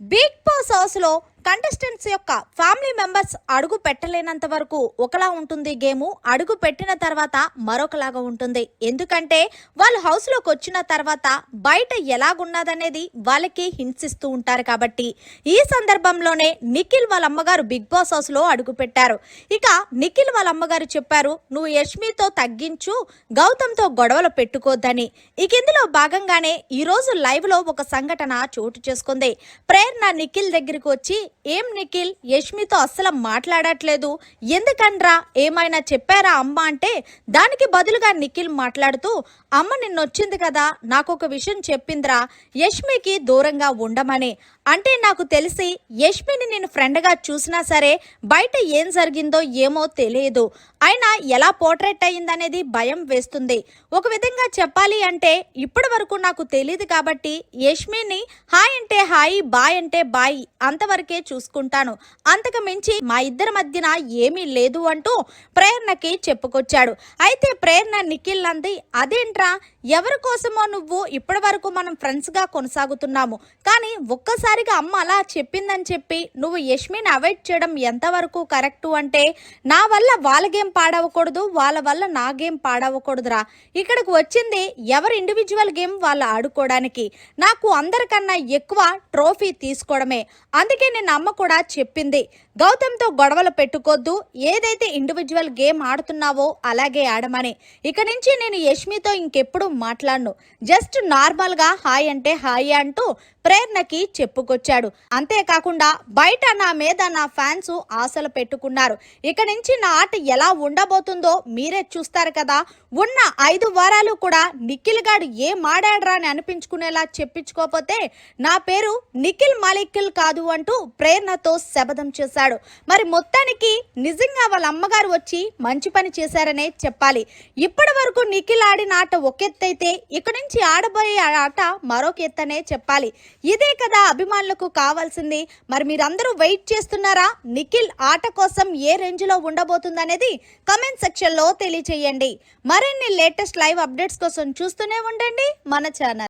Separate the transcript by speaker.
Speaker 1: Big boss హౌస్లో contestants యొక్క family members అడుగు పెట్టలేనంత వరకు ఒకలా ఉంటుంది గేము. అడుగు పెట్టిన తర్వాత మరొకలాగా ఉంటుంది. ఎందుకంటే వాళ్ళు హౌస్లోకి వచ్చిన తర్వాత బయట ఎలాగున్నదనేది వాళ్ళకి హింట్స్ ఇస్తూ ఉంటారు కాబట్టి ఈ సందర్భంలోనే నిఖిల్ వాళ్ళ అమ్మగారు బిగ్ బాస్ హౌస్లో అడుగు పెట్టారు. ఇక నిఖిల్ వాళ్ళ అమ్మగారు చెప్పారు నువ్వు యష్మితో తగ్గించు గౌతమ్తో గొడవలు పెట్టుకోద్దని. ఇక ఇందులో భాగంగానే ఈ రోజు లైవ్లో ఒక సంఘటన చోటు చేసుకుంది. ప్రేరణ నిఖిల్ దగ్గరికి వచ్చి ఏం నిఖిల్? యష్మితో అస్సలు మాట్లాడట్లేదు. ఎందుకనరా? ఏమైనా చెప్పారా అమ్మ అంటే? దానికి బదులుగా నిఖిల్ మాట్లాడుతూ అమ్మ నిన్నొచ్చింది కదా నాకు ఒక విషయం చెప్పిందిరా. యష్మికి దూరంగా ఉండమని. అంటే నాకు తెలిసి యష్మిని నేను ఫ్రెండ్గా చూసినా సరే బయట ఏం జరిగిందో ఏమో తెలియదు. అయినా ఎలా పోర్ట్రేట్ అయ్యిందనేది భయం వేస్తుంది. ఒక విధంగా చెప్పాలి అంటే ఇప్పటి వరకు నాకు తెలియదు కాబట్టి యష్మిని హాయ్ అంటే హాయ్ బాయ్ అంటే బాయ్ అంతవరకే చూసుకుంటాను. అంతకు మించి మా ఇద్దరి మధ్యన ఏమీ లేదు అంటూ ప్రేరణకి చెప్పుకొచ్చాడు. అయితే ప్రేరణ నిఖిల్ అంది అదేంట్రా? ఎవరి కోసమో నువ్వు ఇప్పటి వరకు మనం ఫ్రెండ్స్గా కొనసాగుతున్నాము. కానీ ఒక్కసారి ఒక్కసారిగా అమ్మ అలా చెప్పిందని చెప్పి నువ్వు యష్మిని అవాయిడ్ చేయడం ఎంతవరకు కరెక్టు అంటే నా వల్ల వాళ్ళ గేమ్ పాడవకూడదు వాళ్ళ వల్ల నా గేమ్ పాడవకూడదురా. ఇక్కడికి వచ్చింది ఎవరి ఇండివిజువల్ గేమ్ వాళ్ళు ఆడుకోవడానికి? నాకు అందరికన్నా ఎక్కువ ట్రోఫీ తీసుకోవడమే. అందుకే నేను అమ్మ కూడా చెప్పింది గౌతమ్తో గొడవలు పెట్టుకోద్దు ఏదైతే ఇండివిజువల్ గేమ్ ఆడుతున్నావో అలాగే ఆడమని. ఇక నుంచి నేను యష్మితో ఇంకెప్పుడు మాట్లాడను. జస్ట్ నార్మల్గా హాయ్ అంటే హాయ్ అంటూ ప్రేరణకి చెప్పుకొచ్చాడు. అంతేకాకుండా బయట నా మీద నా ఫ్యాన్స్ ఆశలు పెట్టుకున్నారు. ఇక నుంచి నా ఆట ఎలా ఉండబోతుందో మీరే చూస్తారు కదా. ఉన్న ఐదు వారాలు కూడా నిఖిల్ గాడు ఏం ఆడాడరా అని అనిపించుకునేలా చెప్పించుకోకపోతే నా పేరు నిఖిల్ మాలికిల్ కాదు అంటూ ప్రేరణతో శపథం చేశాడు. మరి మొత్తానికి నిజంగా వాళ్ళ అమ్మగారు వచ్చి మంచి పని చేశారనే చెప్పాలి. ఇప్పటి వరకు నిఖిల్ ఆడిన ఆట ఒకెత్తైతే ఇక నుంచి ఆడబోయే ఆట మరొక ఎత్తనే చెప్పాలి. ఇదే కదా అభిమానులకు కావాల్సింది. మరి మీరందరూ వెయిట్ చేస్తున్నారా? నిఖిల్ ఆట కోసం ఏ రేంజ్లో ఉండబోతుందనేది కమెంట్ సెక్షన్లో తెలియచేయండి. మరిన్ని లేటెస్ట్ లైవ్ అప్డేట్స్ కోసం చూస్తూనే ఉండండి మన ఛానల్.